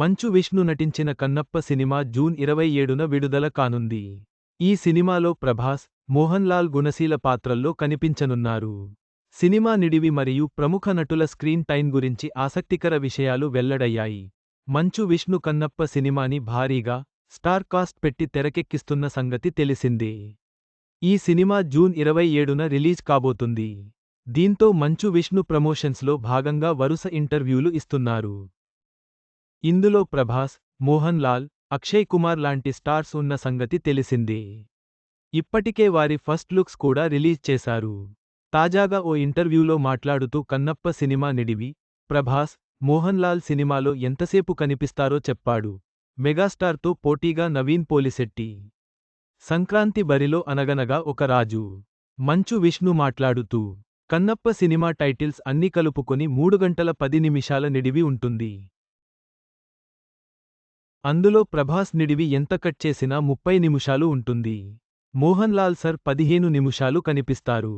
మంచు విష్ణు నటించిన Kannappa cinema June ఇరవై ఏడున విడుదల కానుంది. ఈ సినిమాలో ప్రభాస్ మోహన్ లాల్ గుణశీల పాత్రల్లో కనిపించనున్నారు. సినిమా నిడివి మరియు ప్రముఖ నటుల స్క్రీన్ టైం గురించి ఆసక్తికర విషయాలు వెల్లడయ్యాయి. మంచు విష్ణు కన్నప్ప సినిమాని భారీగా స్టార్ కాస్ట్ పెట్టి తెరకెక్కిస్తున్న సంగతి తెలిసిందే. ఈ సినిమా జూన్ ఇరవై ఏడున రిలీజ్ కాబోతుంది. దీంతో మంచు విష్ణు ప్రమోషన్స్లో భాగంగా వరుస ఇంటర్వ్యూలు ఇస్తున్నారు. ఇందులో ప్రభాస్ మోహన్ లాల్ అక్షయ్ కుమార్ లాంటి స్టార్స్ ఉన్న సంగతి తెలిసిందే. ఇప్పటికే వారి ఫస్ట్ లుక్స్ కూడా రిలీజ్ చేశారు. తాజాగా ఓ ఇంటర్వ్యూలో మాట్లాడుతూ కన్నప్ప సినిమా నిడివి ప్రభాస్ మోహన్ లాల్ సినిమాలో ఎంతసేపు కనిపిస్తారో చెప్పాడు. మెగాస్టార్తో పోటీగా నవీన్ పోలిశెట్టి. సంక్రాంతి బరిలో అనగనగా ఒక రాజు. మంచు విష్ణు మాట్లాడుతూ కన్నప్ప సినిమా టైటిల్స్ అన్ని కలుపుకొని మూడు గంటల పది నిమిషాల నిడివి ఉంటుంది. అందులో ప్రభాస్ నిడివి ఎంత కట్ చేసినా ముప్పై నిమిషాలు ఉంటుంది. మోహన్ లాల్ సర్ పదిహేను నిమిషాలు కనిపిస్తారు.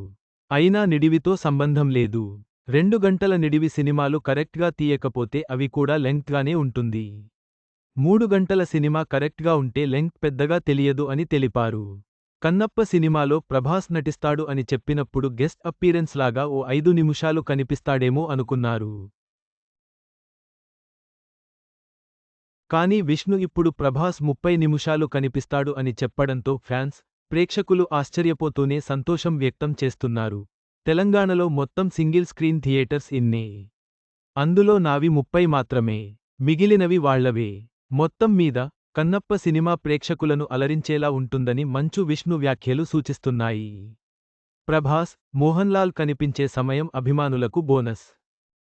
అయినా నిడివితో సంబంధం లేదు. రెండు గంటల నిడివి సినిమాలు కరెక్ట్గా తీయకపోతే అవి కూడా లెంగ్త్గానే ఉంటుంది. మూడు గంటల సినిమా కరెక్ట్గా ఉంటే లెంగ్త్ పెద్దగా తెలియదు అని తెలిపారు. కన్నప్ప సినిమాలో ప్రభాస్ నటిస్తాడు అని చెప్పినప్పుడు గెస్ట్ అప్పీరెన్స్ లాగా ఓ ఐదు నిమిషాలు కనిపిస్తాడేమో అనుకున్నారు. కానీ విష్ణు ఇప్పుడు ప్రభాస్ ముప్పై నిమిషాలు కనిపిస్తాడు అని చెప్పడంతో ఫ్యాన్స్ ప్రేక్షకులు ఆశ్చర్యపోతూనే సంతోషం వ్యక్తం చేస్తున్నారు. తెలంగాణలో మొత్తం సింగిల్ స్క్రీన్ థియేటర్స్ ఇన్నే. అందులో నావి ముప్పై మాత్రమే. మిగిలినవి వాళ్ళవే. మొత్తం మీద కన్నప్ప సినిమా ప్రేక్షకులను అలరించేలా ఉంటుందని మంచు విష్ణు వ్యాఖ్యలు సూచిస్తున్నాయి. ప్రభాస్ మోహన్లాల్ కనిపించే సమయం అభిమానులకు బోనస్.